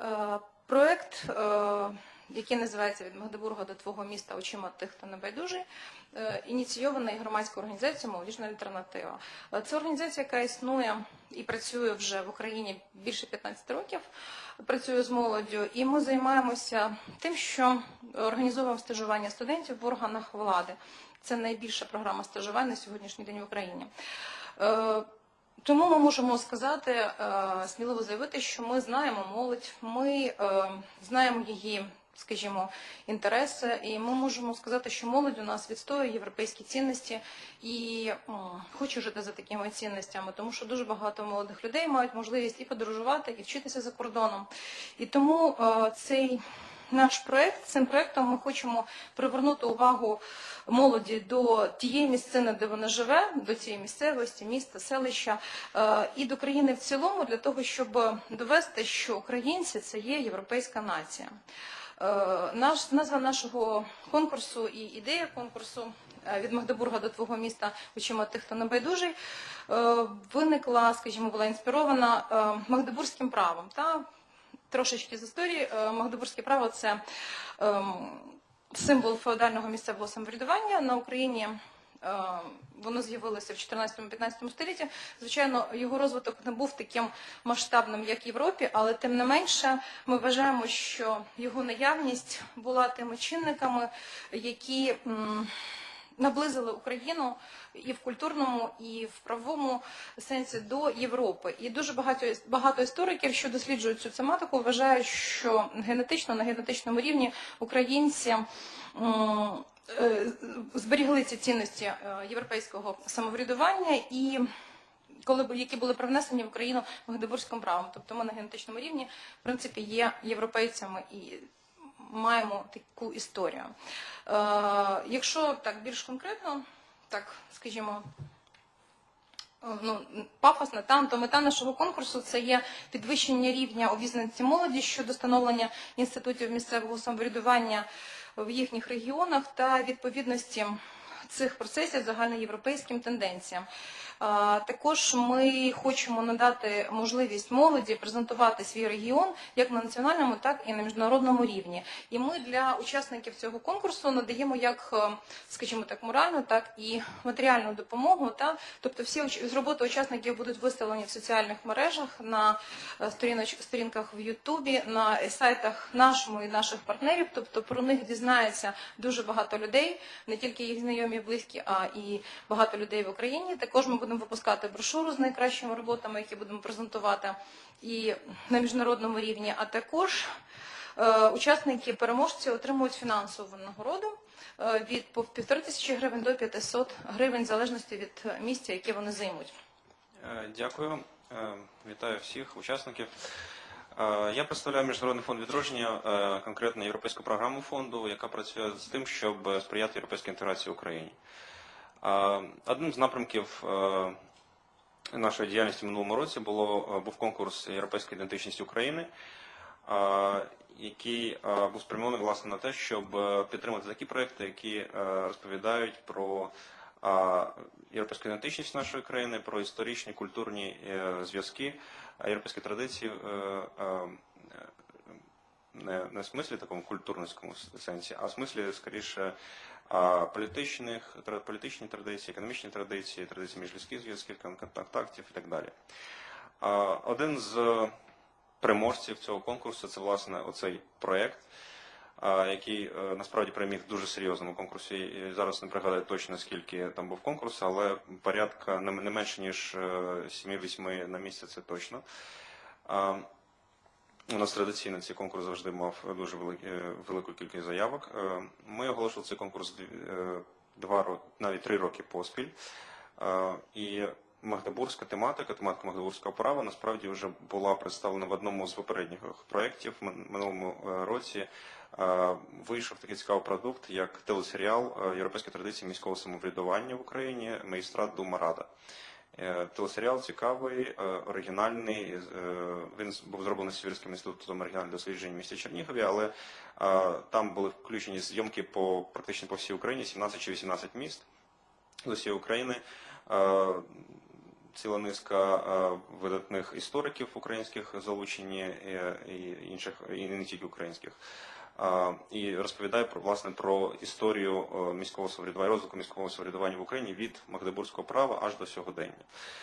Е, Проект, е, який називається від Магдебурга до твого міста очима тих, хто небайдужий, е, ініційований громадською організацією Молодіжна альтернатива. Це організація, яка існує і працює вже в Україні більше 15 років. Працює з молоддю, і ми займаємося тим, що організовуємо стажування студентів в органах влади. Це найбільша програма стажувань на сьогоднішній день в Україні. Тому ми можемо сказати, е, сміливо заявити, що ми знаємо молодь, ми е, знаємо її, скажімо, інтереси, і ми можемо сказати, що молодь у нас відстоює європейські цінності і хоче жити за такими цінностями, тому що дуже багато молодих людей мають можливість і подорожувати, і вчитися за кордоном. І тому е, цей наш проект, цим проектом ми хочемо привернути увагу молоді до тієї місцини, де вона живе, до цієї місцевості, міста, селища е, і до країни в цілому, для того, щоб довести, що українці це є європейська нація. Е, Наш назва нашого конкурсу і ідея конкурсу е, від Магдебурга до твого міста очима тих, хто небайдужий, виникла, скажімо, була інспірована магдебурзьким правом. Та трошечки з історії. Е, Магдебурзьке право це ем, символ феодального місцевого самоврядування на Україні. е, Воно з'явилося в 14-15 столітті. Звичайно, його розвиток не був таким масштабним, як в Європі, але тим не менше ми вважаємо, що його наявність була тими чинниками, які наблизили Україну і в культурному, і в правовому сенсі до Європи. І дуже багато багато істориків, що досліджують цю тематику, вважають, що генетично на генетичному рівні українці. е, Зберігли ці цінності е, європейського самоврядування і коли які були привнесені в Україну Магдебурзьким правом. Тобто ми на генетичному рівні в принципі є європейцями і маємо таку історію. Е, якщо так більш конкретно, так скажімо. е, Ну, пафосно там, то мета нашого конкурсу це є підвищення рівня обізнаності молоді щодо становлення інститутів місцевого самоврядування в їхніх регіонах та відповідності цих процесів загальноєвропейським тенденціям. Також ми хочемо надати можливість молоді презентувати свій регіон як на національному, так і на міжнародному рівні. І ми для учасників цього конкурсу надаємо як, е, скажімо так, моральну, так і матеріальну допомогу. Та тобто всі роботи учасників будуть виставлені в соціальних мережах на е, сторінках в Ютубі, на сайтах нашому і наших партнерів. Тобто про них дізнається дуже багато людей, не тільки їх знайомі, близькі, а і багато людей в Україні. Також ми будемо випускати брошуру з найкращими роботами, які будемо презентувати і на міжнародному рівні. А також е, учасники переможці отримують фінансову нагороду е, від півтори тисячі гривень до 500 гривень, в залежності від місця, яке вони займуть. Е, Дякую. Е, Вітаю всіх учасників. Е, Я представляю Міжнародний фонд відродження, е, конкретно європейську програму фонду, яка працює з тим, щоб сприяти європейській інтеграції в Україні. Е, Одним з напрямків е, нашої діяльності в минулому році було, е, був конкурс Європейська ідентичність України, е, який е, був спрямований власне на те, щоб е, підтримати такі проекти, які е, розповідають про європейську ідентичність нашої країни, про історичні культурні е, зв'язки, європейські традиції е, е, не, не в смислі такому культурницькому сенсі, а в смислі скоріше політичних політичні традиції, економічні традиції, традиції міжлюдських зв'язків, контактів і так далі. Один з переможців цього конкурсу це власне оцей проєкт який е, насправді переміг в дуже серйозному конкурсі. І зараз не пригадаю точно скільки там був конкурс, але порядка не менше ніж е, 7-8 на місяць це точно. У нас традиційно цей конкурс завжди мав дуже е, велику кількість заявок. Е, Ми оголошували цей конкурс е, два роки, навіть три роки поспіль. Е, І Магдебурзька тематика, тематика Магдебурзького права насправді вже була представлена в одному з попередніх проєктів минулому е, році. Е, Вийшов такий цікавий продукт, як телесеріал е, Європейські традиції міського самоврядування в Україні Магістрат Дума Рада. Телесеріал цікавий, оригінальний. Він був зроблений Сибірським інститутом оригінальних досліджень в місті Чернігові, але там були включені зйомки по практично по всій Україні, 17 чи 18 міст з усієї України. Е, ціла низка е, видатних істориків українських залучені е, і інших, і не тільки українських. І розповідає про власне про історію міського самоврядування, розвитку міського самоврядування в Україні від Магдебурзького права аж до сьогодення.